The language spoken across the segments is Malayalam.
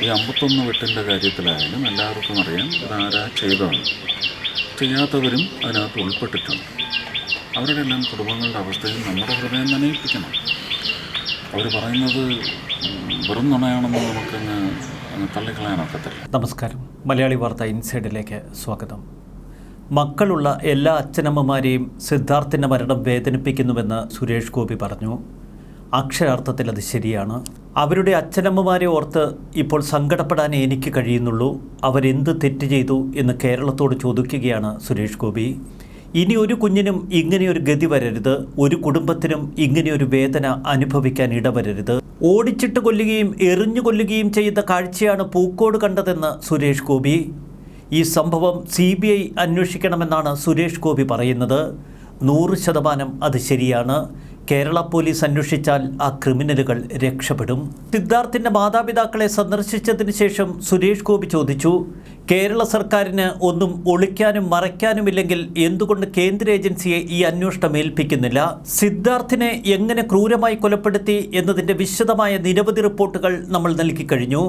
ഈ അമ്പത്തൊന്ന് വെട്ടിന്റെ കാര്യത്തിലായാലും എല്ലാവർക്കും അറിയാം ഇതാരാ ചെയ്തതാണ് ചെയ്യാത്തവരും അതിനകത്ത് ഉൾപ്പെട്ടിട്ടുണ്ട്. അവരുടെ എല്ലാം കുടുംബങ്ങളുടെ അവസ്ഥയും നമ്മുടെ ഹൃദയം തന്നെ ഏൽപ്പിക്കണം. അവർ പറയുന്നത് വെറും നുണയാണെന്ന് നമുക്കങ്ങ് തള്ളിക്കളയാനൊക്കത്തില്ല. നമസ്കാരം. മലയാളി വാർത്ത ഇൻസൈഡിലേക്ക് സ്വാഗതം. മക്കളുള്ള എല്ലാ അച്ഛനമ്മമാരെയും സിദ്ധാർത്ഥിന്റെ മരണം വേദനിപ്പിക്കുന്നുവെന്ന് സുരേഷ് ഗോപി പറഞ്ഞു. അക്ഷരാർത്ഥത്തിൽ അത് ശരിയാണ്. അവരുടെ അച്ഛനമ്മമാരെ ഓർത്ത് ഇപ്പോൾ സങ്കടപ്പെടാനേ എനിക്ക് കഴിയുന്നുള്ളൂ. അവരെന്ത് തെറ്റ് ചെയ്തു എന്ന് കേരളത്തോട് ചോദിക്കുകയാണ് സുരേഷ് ഗോപി. ഇനി ഒരു കുഞ്ഞിനും ഇങ്ങനെയൊരു ഗതി വരരുത്. ഒരു കുടുംബത്തിനും ഇങ്ങനെയൊരു വേദന അനുഭവിക്കാൻ ഇടവരരുത്. ഓടിച്ചിട്ട് കൊല്ലുകയും എറിഞ്ഞു കൊല്ലുകയും ചെയ്ത കാഴ്ചയാണ് പൂക്കോട് കണ്ടതെന്ന് സുരേഷ് ഗോപി. ഈ സംഭവം സി ബി ഐ അന്വേഷിക്കണമെന്നാണ് സുരേഷ് ഗോപി പറയുന്നത്. നൂറ് ശതമാനം അത് ശരിയാണ്. കേരള പോലീസ് അന്വേഷിച്ചാൽ ആ ക്രിമിനലുകൾ രക്ഷപ്പെടും. സിദ്ധാർത്ഥിന്റെ മാതാപിതാക്കളെ സന്ദർശിച്ചതിന് ശേഷം സുരേഷ് ഗോപി ചോദിച്ചു കേരള സർക്കാരിന് ഒന്നും ഒളിക്കാനും മറയ്ക്കാനുമില്ലെങ്കിൽ എന്തുകൊണ്ട് കേന്ദ്ര ഏജൻസിയെ ഈ അന്വേഷണം ഏൽപ്പിക്കുന്നില്ല? സിദ്ധാർത്ഥിനെ എങ്ങനെ ക്രൂരമായി കൊലപ്പെടുത്തി എന്നതിന്റെ വിശദമായ നിരവധി റിപ്പോർട്ടുകൾ നമ്മൾ നൽകി കഴിഞ്ഞു.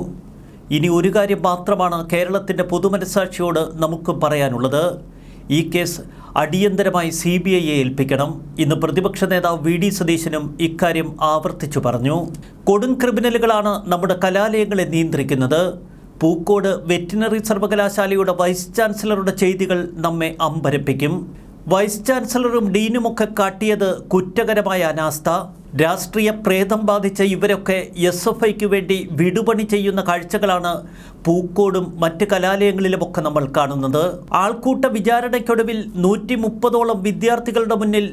ഇനി ഒരു കാര്യം മാത്രമാണ് കേരളത്തിന്റെ പൊതുമനസാക്ഷിയോട് നമുക്ക് പറയാനുള്ളത്. ഈ കേസ് അടിയന്തരമായി സി ബി ഐയെ ഏൽപ്പിക്കണം ഇന്ന് പ്രതിപക്ഷ നേതാവ് വി ഡി സതീശനും ഇക്കാര്യം ആവർത്തിച്ചു പറഞ്ഞു. കൊടും ക്രിമിനലുകളാണ് നമ്മുടെ കലാലയങ്ങളെ നിയന്ത്രിക്കുന്നത്. പൂക്കോട് വെറ്റിനറി സർവകലാശാലയുടെ വൈസ് ചാൻസലറുടെ ചെയ്തികൾ നമ്മെ അമ്പരപ്പിക്കും. വൈസ് ചാൻസലറും ഡീനുമൊക്കെ കാട്ടിയത് കുറ്റകരമായ അനാസ്ഥ. രാഷ്ട്രീയ പ്രേതം ബാധിച്ച ഇവരൊക്കെ എസ് എഫ് ഐക്ക് വേണ്ടി വിടുപണി ചെയ്യുന്ന കാഴ്ചകളാണ് പൂക്കോടും മറ്റ് കലാലയങ്ങളിലുമൊക്കെ നമ്മൾ കാണുന്നത്. ആൾക്കൂട്ട വിചാരണയ്ക്കൊടുവിൽ നൂറ്റി മുപ്പതോളം വിദ്യാർത്ഥികളുടെ മുന്നിൽ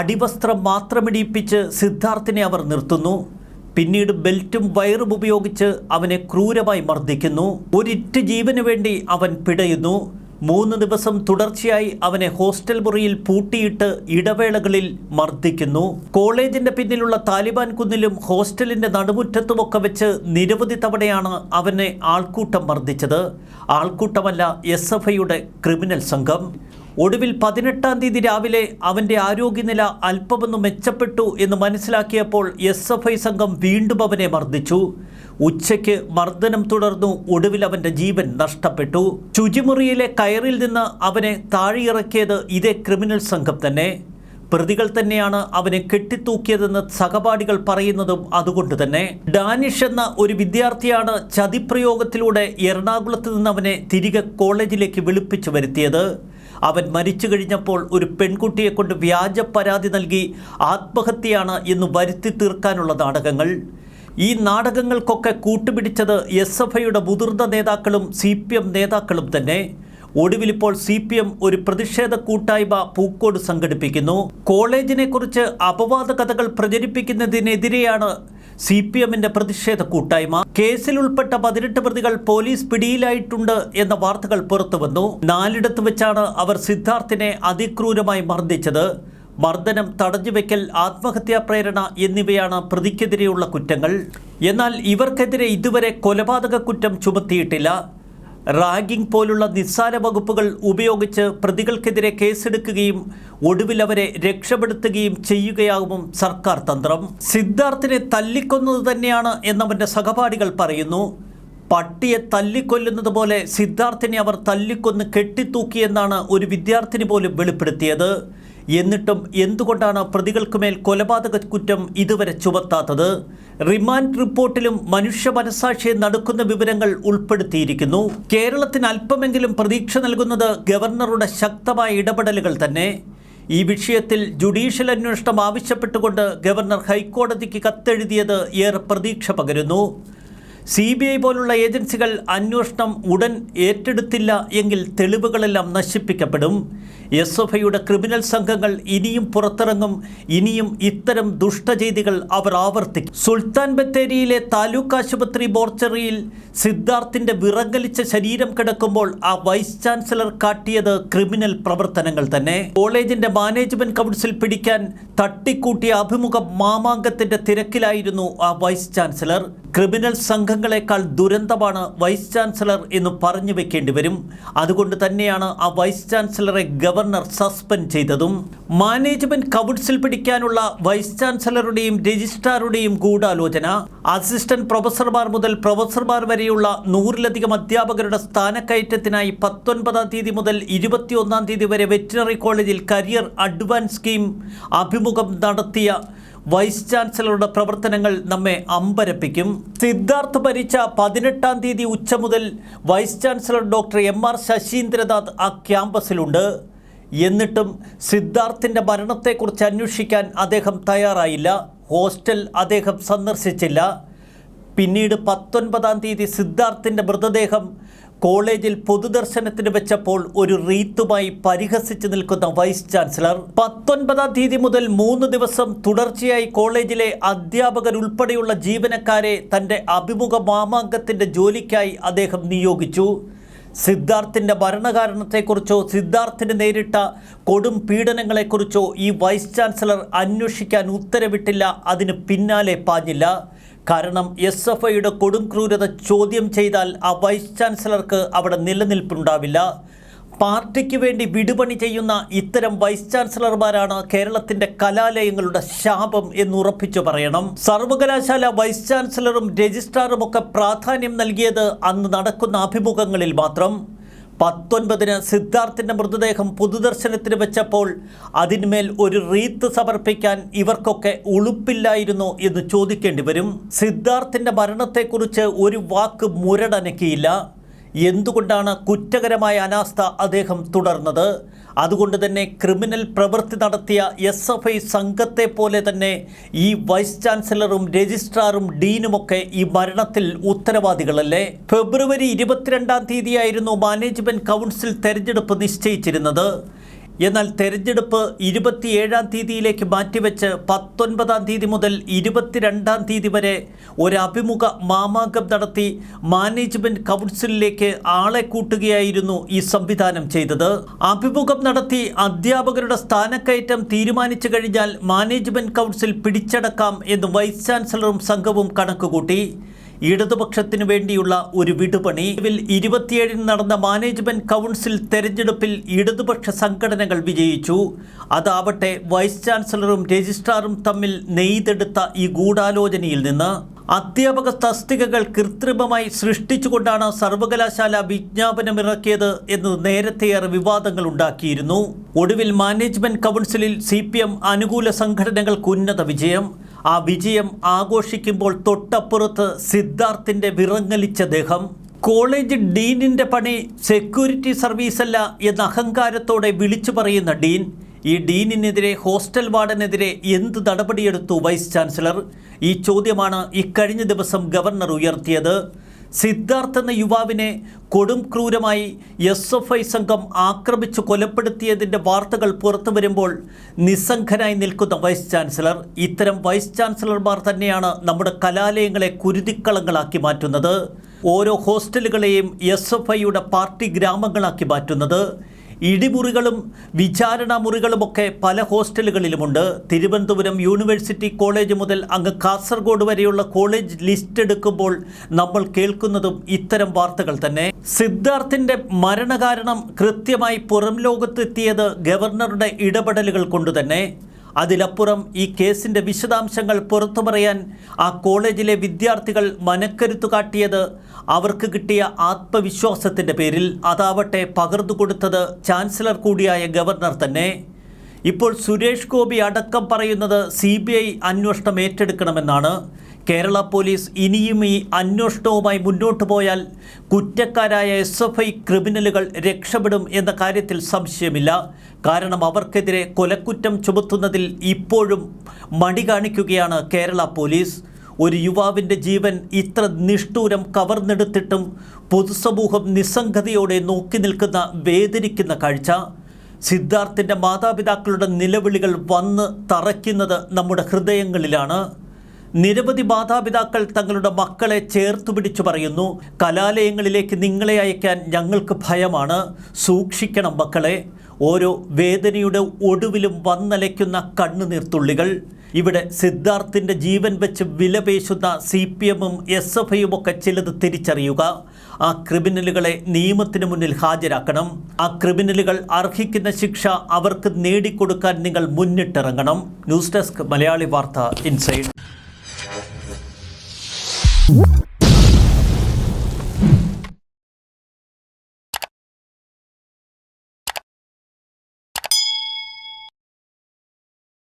അടിവസ്ത്രം മാത്രമിടിയിപ്പിച്ച് സിദ്ധാർത്ഥിനെ അവർ നിർത്തുന്നു. പിന്നീട് ബെൽറ്റും വയറും ഉപയോഗിച്ച് അവനെ ക്രൂരമായി മർദ്ദിക്കുന്നു. ഒരിറ്റ് ജീവന് വേണ്ടി അവൻ പിടയുന്നു. മൂന്ന് ദിവസം തുടർച്ചയായി അവനെ ഹോസ്റ്റൽ മുറിയിൽ പൂട്ടിയിട്ട് ഇടവേളകളിൽ മർദ്ദിക്കുന്നു. കോളേജിന്റെ പിന്നിലുള്ള താലിബാൻ കുന്നിലും ഹോസ്റ്റലിന്റെ നടുമുറ്റത്തുമൊക്കെ വെച്ച് നിരവധി തവണയാണ് അവനെ ആൾക്കൂട്ടം മർദ്ദിച്ചത്. ആൾക്കൂട്ടമല്ല എസ് എഫ് ഐയുടെ ക്രിമിനൽ സംഘം. ഒടുവിൽ പതിനെട്ടാം തീയതി രാവിലെ അവന്റെ ആരോഗ്യനില അല്പമൊന്ന് മെച്ചപ്പെട്ടു എന്ന് മനസ്സിലാക്കിയപ്പോൾ എസ് എഫ് ഐ സംഘം വീണ്ടും അവനെ മർദ്ദിച്ചു. ഉച്ചയ്ക്ക് മർദ്ദനം തുടർന്നു ഒടുവിൽ അവന്റെ ജീവൻ നഷ്ടപ്പെട്ടു. ശുചിമുറിയിലെ കയറിൽ നിന്ന് അവനെ താഴെയിറക്കിയത് ഇതേ ക്രിമിനൽ സംഘം തന്നെ. പ്രതികൾ തന്നെയാണ് അവനെ കെട്ടിത്തൂക്കിയതെന്ന് സഹപാഠികൾ പറയുന്നതും അതുകൊണ്ട് തന്നെ. ഡാനിഷ് എന്ന ഒരു വിദ്യാർത്ഥിയാണ് ചതിപ്രയോഗത്തിലൂടെ എറണാകുളത്ത് നിന്ന് അവനെ തിരികെ കോളേജിലേക്ക് വിളിപ്പിച്ചു വരുത്തിയത്. അവൻ മരിച്ചു കഴിഞ്ഞപ്പോൾ ഒരു പെൺകുട്ടിയെ കൊണ്ട് വ്യാജ പരാതി നൽകി ആത്മഹത്യയാണ് എന്ന് വരുത്തി തീർക്കാനുള്ള നാടകങ്ങൾ. ഈ നാടകങ്ങൾക്കൊക്കെ കൂട്ടുപിടിച്ചത് എസ് എഫ് ഐയുടെ മുതിർന്ന നേതാക്കളും സി പി എം നേതാക്കളും തന്നെ. ഒടുവിലിപ്പോൾ സി പി എം ഒരു പ്രതിഷേധ കൂട്ടായ്മ പൂക്കോട് സംഘടിപ്പിക്കുന്നു. കോളേജിനെക്കുറിച്ച് അപവാദ കഥകൾ പ്രചരിപ്പിക്കുന്നതിനെതിരെയാണ് സി പി എമ്മിന്റെ പ്രതിഷേധ കൂട്ടായ്മ. കേസിൽ ഉൾപ്പെട്ട പതിനെട്ട് പ്രതികൾ പോലീസ് പിടിയിലായിട്ടുണ്ട് എന്ന വാർത്തകൾ പുറത്തുവന്നു നാലിടത്ത് വെച്ചാണ് അവർ സിദ്ധാർത്ഥിനെ അതിക്രൂരമായി മർദ്ദിച്ചത്. മർദ്ദനം തടഞ്ഞുവെക്കൽ ആത്മഹത്യാ പ്രേരണ എന്നിവയാണ് പ്രതിക്കെതിരെയുള്ള കുറ്റങ്ങൾ. എന്നാൽ ഇവർക്കെതിരെ ഇതുവരെ കൊലപാതക കുറ്റം ചുമത്തിയിട്ടില്ല. റാഗിംഗ് പോലുള്ള നിസ്സാര വകുപ്പുകൾ ഉപയോഗിച്ച് പ്രതികൾക്കെതിരെ കേസെടുക്കുകയും ഒടുവിൽ അവരെ രക്ഷപ്പെടുത്തുകയും ചെയ്യുകയാകും സർക്കാർ തന്ത്രം. സിദ്ധാർത്ഥിനെ തല്ലിക്കൊന്നത് തന്നെയാണ് എന്നവന്റെ സഹപാഠികൾ പറയുന്നു. പട്ടിയെ തല്ലിക്കൊല്ലുന്നത് പോലെ സിദ്ധാർത്ഥിനെ അവർ തല്ലിക്കൊന്ന് കെട്ടിത്തൂക്കിയെന്നാണ് ഒരു വിദ്യാർത്ഥിനി പോലും വെളിപ്പെടുത്തിയത്. എന്നിട്ടും എന്തുകൊണ്ടാണ് പ്രതികൾക്കുമേൽ കൊലപാതക കുറ്റം ഇതുവരെ ചുമത്താത്തത്? റിമാൻഡ് റിപ്പോർട്ടിലും മനുഷ്യ മനസാക്ഷിയെ നടക്കുന്ന വിവരങ്ങൾ ഉൾപ്പെടുത്തിയിരിക്കുന്നു. കേരളത്തിന് അല്പമെങ്കിലും പ്രതീക്ഷ നൽകുന്നത് ഗവർണറുടെ ശക്തമായ ഇടപെടലുകൾ തന്നെ. ഈ വിഷയത്തിൽ ജുഡീഷ്യൽ അന്വേഷണം ആവശ്യപ്പെട്ടുകൊണ്ട് ഗവർണർ ഹൈക്കോടതിക്ക് കത്തെഴുതിയത് ഏറെ പ്രതീക്ഷ പകരുന്നു. സി ബി ഐ പോലുള്ള ഏജൻസികൾ അന്വേഷണം ഉടൻ ഏറ്റെടുത്തില്ല എങ്കിൽ തെളിവുകളെല്ലാം നശിപ്പിക്കപ്പെടും. എസ് എഫ് ഐയുടെ ക്രിമിനൽ സംഘങ്ങൾ ഇനിയും പുറത്തിറങ്ങും. ഇനിയും ഇത്തരം ദുഷ്ടചെയ്തികൾ അവർ ആവർത്തിക്കും. സുൽത്താൻ ബത്തേരിയിലെ താലൂക്ക് ആശുപത്രി മോർച്ചറിയിൽ സിദ്ധാർത്ഥിന്റെ വിറങ്ങലിച്ച ശരീരം കിടക്കുമ്പോൾ ആ വൈസ് ചാൻസലർ കാട്ടിയത് ക്രിമിനൽ പ്രവർത്തനങ്ങൾ തന്നെ. കോളേജിന്റെ മാനേജ്മെന്റ് കൗൺസിൽ പിടിക്കാൻ തട്ടിക്കൂട്ടിയ അഭിമുഖ മാമാങ്കത്തിന്റെ തിരക്കിലായിരുന്നു ആ വൈസ് ചാൻസലർ. ക്രിമിനൽ സംഘങ്ങളെക്കാൾ ദുരന്തമാണ് വൈസ് ചാൻസലർ എന്ന് പറഞ്ഞു വെക്കേണ്ടി വരും. അതുകൊണ്ട് തന്നെയാണ് ആ വൈസ് ചാൻസലറെ ഗവർണർ സസ്പെൻഡ് ചെയ്തതും. മാനേജ്മെന്റ് കൗൺസിൽ പിടിക്കാനുള്ള വൈസ് ചാൻസലറുടെയും രജിസ്ട്രാറുടെയും ഗൂഢാലോചന. അസിസ്റ്റന്റ് പ്രൊഫസർമാർ മുതൽ പ്രൊഫസർമാർ വരെയുള്ള നൂറിലധികം അധ്യാപകരുടെ സ്ഥാനക്കയറ്റത്തിനായി പത്തൊൻപതാം തീയതി മുതൽ ഇരുപത്തിയൊന്നാം തീയതി വരെ വെറ്റിനറി കോളേജിൽ കരിയർ അഡ്വാൻസ് സ്കീം അഭിമുഖം നടത്തിയ വൈസ് ചാൻസലറുടെ പ്രവർത്തനങ്ങൾ നമ്മെ അമ്പരപ്പിക്കും. സിദ്ധാർത്ഥ് ഭരിച്ച പതിനെട്ടാം തീയതി ഉച്ച മുതൽ vice chancellor doctor M R Sasheendranath ആ ക്യാമ്പസിലുണ്ട്. എന്നിട്ടും സിദ്ധാർത്ഥിന്റെ മരണത്തെക്കുറിച്ച് അന്വേഷിക്കാൻ അദ്ദേഹം തയ്യാറായില്ല. ഹോസ്റ്റൽ അദ്ദേഹം സന്ദർശിച്ചില്ല. പിന്നീട് പത്തൊൻപതാം തീയതി സിദ്ധാർത്ഥിന്റെ മൃതദേഹം കോളേജിൽ പൊതുദർശനത്തിന് വെച്ചപ്പോൾ ഒരു റീത്തുമായി പരിഹസിച്ചു നിൽക്കുന്ന വൈസ് ചാൻസലർ. പത്തൊൻപതാം തീയതി മുതൽ മൂന്ന് ദിവസം തുടർച്ചയായി കോളേജിലെ അധ്യാപകരുൾപ്പെടെയുള്ള ജീവനക്കാരെ തന്റെ അഭിമുഖ മാമാങ്കത്തിന്റെ ജോലിക്കായി അദ്ദേഹം നിയോഗിച്ചു. സിദ്ധാർത്ഥിന്റെ മരണകാരണത്തെക്കുറിച്ചോ സിദ്ധാർത്ഥിന് നേരിട്ട കൊടും പീഡനങ്ങളെക്കുറിച്ചോ ഈ വൈസ് ചാൻസലർ അന്വേഷിക്കാൻ ഉത്തരവിട്ടില്ല. അതിന് പിന്നാലെ പാഞ്ഞില്ല. കാരണം എസ് എഫ് ഐയുടെ കൊടും ക്രൂരത ചോദ്യം ചെയ്താൽ ആ വൈസ് ചാൻസലർക്ക് അവിടെ നിലനിൽപ്പുണ്ടാവില്ല. പാർട്ടിക്ക് വേണ്ടി വിടുപണി ചെയ്യുന്ന ഇത്തരം വൈസ് ചാൻസലർമാരാണ് കേരളത്തിന്റെ കലാലയങ്ങളുടെ ശാപം എന്നുറപ്പിച്ചു പറയണം. സർവകലാശാല വൈസ് ചാൻസലറും രജിസ്ട്രാറും ഒക്കെ പ്രാധാന്യം നൽകിയത് അന്ന് നടക്കുന്ന അഭിമുഖങ്ങളിൽ മാത്രം. പത്തൊൻപതിന് സിദ്ധാർത്ഥിന്റെ മൃതദേഹം പൊതുദർശനത്തിന് വെച്ചപ്പോൾ അതിന്മേൽ ഒരു റീത്ത് സമർപ്പിക്കാൻ ഇവർക്കൊക്കെ ഉളുപ്പില്ലായിരുന്നു എന്ന് ചോദിക്കേണ്ടി വരും. സിദ്ധാർത്ഥിന്റെ മരണത്തെക്കുറിച്ച് ഒരു വാക്ക് മുരടനക്കിയില്ല. എന്തുകൊണ്ടാണ് കുറ്റകരമായ അനാസ്ഥ അദ്ദേഹം തുടർന്നത്? അതുകൊണ്ട് തന്നെ ക്രിമിനൽ പ്രവൃത്തി നടത്തിയ എസ് എഫ് ഐ സംഘത്തെ പോലെ തന്നെ ഈ വൈസ് ചാൻസലറും രജിസ്ട്രാറും ഡീനുമൊക്കെ ഈ മരണത്തിൽ ഉത്തരവാദികളല്ലേ? ഫെബ്രുവരി ഇരുപത്തിരണ്ടാം തീയതിയായിരുന്നു മാനേജ്മെന്റ് കൗൺസിൽ തെരഞ്ഞെടുപ്പ് നിശ്ചയിച്ചിരുന്നത്. എന്നാൽ തെരഞ്ഞെടുപ്പ് ഇരുപത്തിയേഴാം തീയതിയിലേക്ക് മാറ്റിവെച്ച് പത്തൊൻപതാം തീയതി മുതൽ ഇരുപത്തിരണ്ടാം തീയതി വരെ ഒരു അഭിമുഖ മാമാങ്കം നടത്തി മാനേജ്മെന്റ് കൗൺസിലിലേക്ക് ആളെ കൂട്ടുകയായിരുന്നു ഈ സംവിധാനം ചെയ്തത്. അഭിമുഖം നടത്തി അധ്യാപകരുടെ സ്ഥാനക്കയറ്റം തീരുമാനിച്ചു കഴിഞ്ഞാൽ മാനേജ്മെന്റ് കൗൺസിൽ പിടിച്ചടക്കാം എന്ന് വൈസ് ചാൻസലറും സംഘവും കണക്കുകൂട്ടി. ഇടതുപക്ഷത്തിനു വേണ്ടിയുള്ള ഒരു വിടുപണി. ഇതിൽ ഇരുപത്തിയേഴിന് നടന്ന മാനേജ്മെന്റ് കൗൺസിൽ തെരഞ്ഞെടുപ്പിൽ ഇടതുപക്ഷ സംഘടനകൾ വിജയിച്ചു. അതാവട്ടെ വൈസ് ചാൻസലറും രജിസ്ട്രാറും തമ്മിൽ നെയ്തെടുത്ത ഈ ഗൂഢാലോചനയിൽ നിന്ന് അധ്യാപക തസ്തികകൾ കൃത്രിമമായി സൃഷ്ടിച്ചുകൊണ്ടാണ് സർവകലാശാല വിജ്ഞാപനമിറക്കിയത് എന്ന് നേരത്തെയേറെ വിവാദങ്ങൾ ഉണ്ടാക്കിയിരുന്നു. ഒടുവിൽ മാനേജ്മെന്റ് കൗൺസിലിൽ സി പി എം അനുകൂല സംഘടനകൾക്ക് ഉന്നത വിജയം. ആ വിജയം ആഘോഷിക്കുമ്പോൾ തൊട്ടപ്പുറത്ത് സിദ്ധാർത്ഥിന്റെ വിറങ്ങലിച്ച ദേഹം. കോളേജ് ഡീനിന്റെ പണി സെക്യൂരിറ്റി സർവീസല്ല എന്ന അഹങ്കാരത്തോടെ വിളിച്ചു പറയുന്ന ഡീൻ ഈ ഡീനിനെതിരെ ഹോസ്റ്റൽ വാർഡനെതിരെ എന്ത് നടപടിയെടുത്തു വൈസ് ചാൻസലർ? ഈ ചോദ്യമാണ് ഇക്കഴിഞ്ഞ ദിവസം ഗവർണർ ഉയർത്തിയത്. സിദ്ധാർത്ഥ് എന്ന യുവാവിനെ കൊടും ക്രൂരമായി എസ് എഫ് ഐ സംഘം ആക്രമിച്ചു കൊലപ്പെടുത്തിയതിന്റെ വാർത്തകൾ പുറത്തു വരുമ്പോൾ നിസ്സംഗനായി നിൽക്കുന്ന വൈസ് ചാൻസലർ. ഇത്തരം വൈസ് ചാൻസലർമാർ തന്നെയാണ് നമ്മുടെ കലാലയങ്ങളെ കുരുതിക്കളങ്ങളാക്കി മാറ്റുന്നത്. ഓരോ ഹോസ്റ്റലുകളെയും എസ് എഫ് ഐയുടെ പാർട്ടി ഗ്രാമങ്ങളാക്കി മാറ്റുന്നത്. ഇടിമുറികളും വിചാരണ മുറികളുമൊക്കെ പല ഹോസ്റ്റലുകളിലുമുണ്ട്. തിരുവനന്തപുരം യൂണിവേഴ്സിറ്റി കോളേജ് മുതൽ അങ്ങ് കാസർഗോഡ് വരെയുള്ള കോളേജ് ലിസ്റ്റ് എടുക്കുമ്പോൾ നമ്മൾ കേൾക്കുന്നതും ഇത്തരം വാർത്തകൾ തന്നെ. സിദ്ധാർത്ഥിന്റെ മരണകാരണം കൃത്യമായി പുറം ലോകത്തെത്തിയത് ഗവർണറുടെ ഇടപെടലുകൾ കൊണ്ടുതന്നെ അതിലപ്പുറം ഈ കേസിന്റെ വിശദാംശങ്ങൾ പുറത്തു പറയാൻ ആ കോളേജിലെ വിദ്യാർത്ഥികൾ മനക്കരുത്തു കാട്ടിയത് അവർക്ക് കിട്ടിയ ആത്മവിശ്വാസത്തിന്റെ പേരിൽ. അതാവട്ടെ പകർന്നു കൊടുത്തത് ചാൻസലർ കൂടിയായ ഗവർണർ തന്നെ. ഇപ്പോൾ സുരേഷ് ഗോപി അടക്കം പറയുന്നത് സി ബി ഐ അന്വേഷണം ഏറ്റെടുക്കണമെന്നാണ്. കേരള പോലീസ് ഇനിയും ഈ അന്വേഷണവുമായി മുന്നോട്ടു പോയാൽ കുറ്റക്കാരായ എസ് എഫ് ഐ ക്രിമിനലുകൾ രക്ഷപ്പെടും എന്ന കാര്യത്തിൽ സംശയമില്ല. കാരണം അവർക്കെതിരെ കൊലക്കുറ്റം ചുമത്തുന്നതിൽ ഇപ്പോഴും മടി കാണിക്കുകയാണ് കേരള പോലീസ്. ഒരു യുവാവിന്റെ ജീവൻ ഇത്ര നിഷ്ഠൂരം കവർന്നെടുത്തിട്ടും പൊതുസമൂഹം നിസ്സംഗതയോടെ നോക്കി നിൽക്കുന്ന വേദനിക്കുന്ന കാഴ്ച. സിദ്ധാർത്ഥിന്റെ മാതാപിതാക്കളുടെ നിലവിളികൾ വന്ന് തറയ്ക്കുന്നത് നമ്മുടെ ഹൃദയങ്ങളിലാണ്. നിരവധി മാതാപിതാക്കൾ തങ്ങളുടെ മക്കളെ ചേർത്തു പിടിച്ചു പറയുന്നു. കലാലയങ്ങളിലേക്ക് നിങ്ങളെ അയക്കാൻ ഞങ്ങൾക്ക് ഭയമാണ്. സൂക്ഷിക്കണം മക്കളെ. ഓരോ വേദനയുടെ ഒടുവിലും വന്നലയ്ക്കുന്ന കണ്ണുനീർത്തുള്ളികൾ ഇവിടെ സിദ്ധാർത്ഥിന്റെ ജീവൻ വെച്ച് വിലപേശുന്ന സി പി എമ്മും എസ് എഫ് ഐയും ഒക്കെ ചിലത് തിരിച്ചറിയുക. ആ ക്രിമിനലുകളെ നിയമത്തിന് മുന്നിൽ ഹാജരാക്കണം. ആ ക്രിമിനലുകൾ അർഹിക്കുന്ന ശിക്ഷ അവർക്ക് നേടിക്കൊടുക്കാൻ നിങ്ങൾ മുന്നിട്ടിറങ്ങണം. ന്യൂസ് ഡെസ്ക് മലയാളി വാർത്ത ഇൻസൈഡ്.